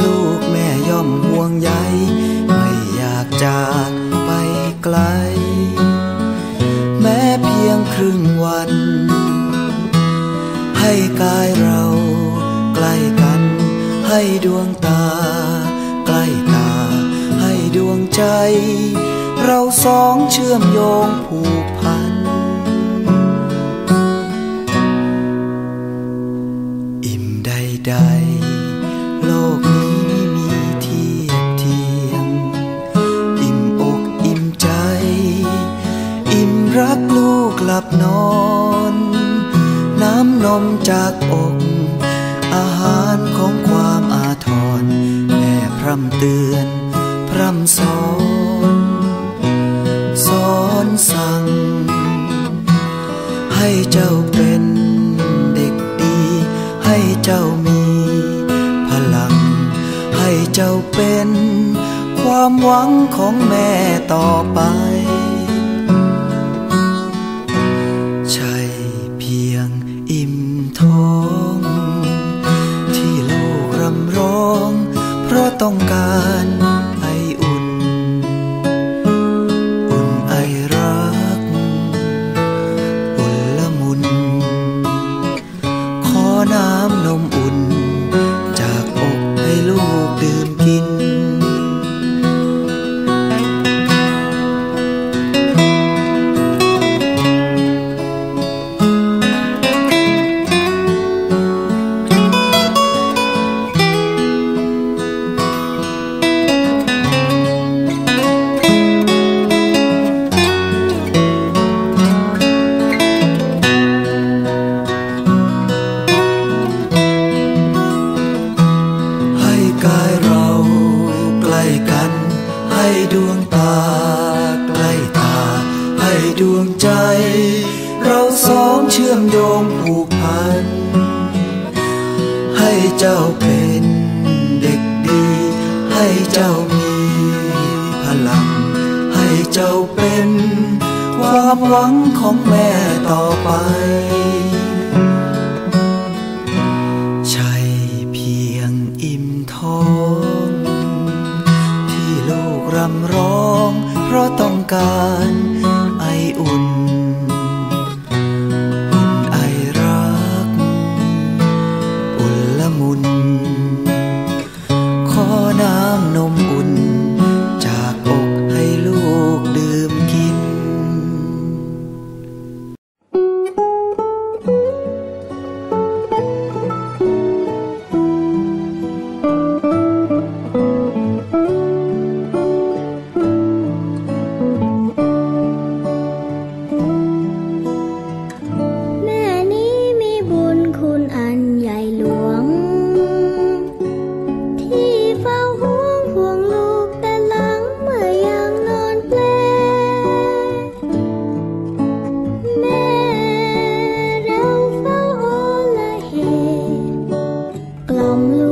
ลูกรักลูกแม่ย่อมห่วงใยไม่อยากจากไปไกล แม้เพียงครึ่งวัน ให้กายเราใกล้กัน ให้ดวงตา ใกล้ตา ให้ดวงใจ เราสองเชื่อมโยงผูกพันอิ่มใดๆโลกนี้ กลับนอน น้ำนมจากอก อาหารของความอาทร แม่พร่ำเตือน พร่ำสอน สอนสั่ง ให้เจ้าเป็นเด็กดี ให้เจ้ามี พลัง ให้เจ้าเป็น ความหวังของแม่ต่อไป ต้องการ ชื่อมโยงผูกพัน ให้เจ้าเป็นเด็กดี ให้เจ้ามีพลัง ให้เจ้าเป็น ความหวังของแม่ต่อไป some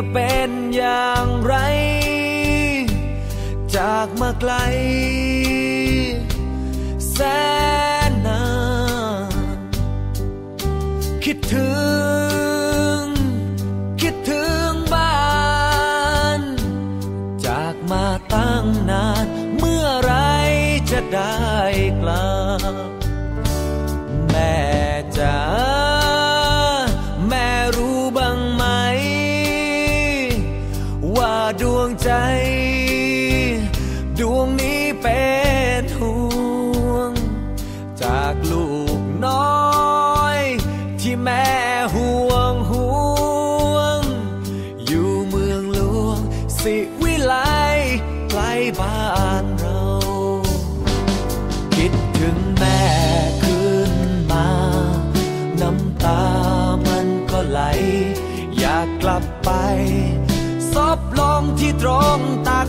ะเป็นอย่างไร จากมาไกล แสนนานคิดถึง คิด เป็นห่วง จากลูกน้อย ที่แม่ห่วงห่วง อยู่เมืองหลวง สิวิไลใกล้บ้านเรา คิดถึงแม่ขึ้นมา น้ำตามันก็ไหล อยากกลับไปซบลงที่ตรงตัก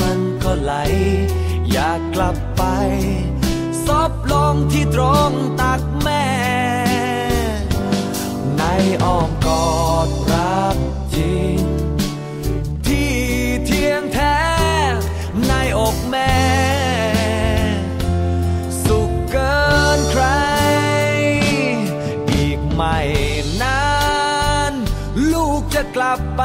มันก็ไหล อยากกลับไปซบลงที่ตรงตักแม่ ในอ้อมกอดรักจริง ที่เที่ยงแท้ ในอกแม่ สุขเกินใคร อีกไม่นาน ลูกจะกลับไป